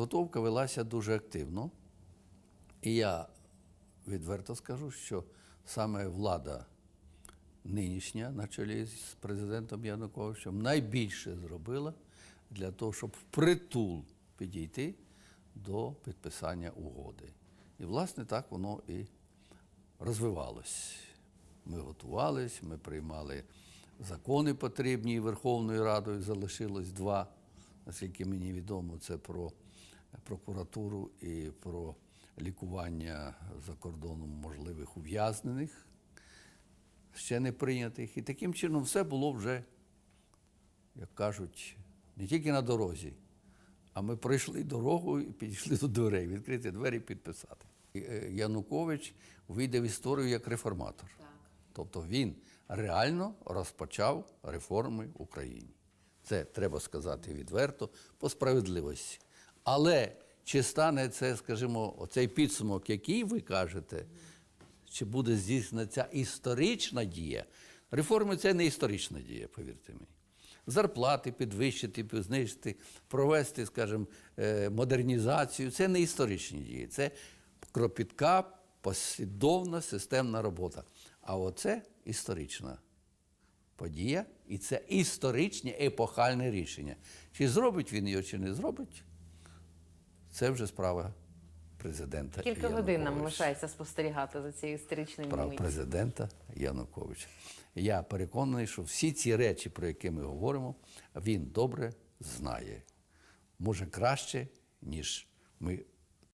Готовка велася дуже активно. І я відверто скажу, що саме влада нинішня, на чолі з президентом Януковичем, найбільше зробила для того, щоб впритул підійти до підписання угоди. І, власне, так воно і розвивалось. Ми готувались, ми приймали закони потрібні, Верховною Радою залишилось два, наскільки мені відомо, це про прокуратуру і про лікування за кордоном можливих ув'язнених, ще не прийнятих. І таким чином все було вже, як кажуть, не тільки на дорозі, а ми пройшли дорогу і підійшли до дверей, відкрити двері, підписати. І, е, Янукович вийде в історію як реформатор. Тобто він реально розпочав реформи в Україні. Це треба сказати відверто, по справедливості. Але чи стане це, скажімо, оцей підсумок, який ви кажете, чи буде здійснена ця історична дія? Реформи це не історична дія, повірте мені. Зарплати підвищити, знищити, провести, скажімо, е, модернізацію це не історичні дії, це кропітка, послідовна системна робота. А оце історична подія, і це історичне епохальне рішення. Чи зробить він його, чи не зробить, це вже справа президента. Кілька годин нам лишається спостерігати за цією історичною миттю. президента Януковича. Я переконаний, що всі ці речі, про які ми говоримо, він добре знає. Може краще, ніж ми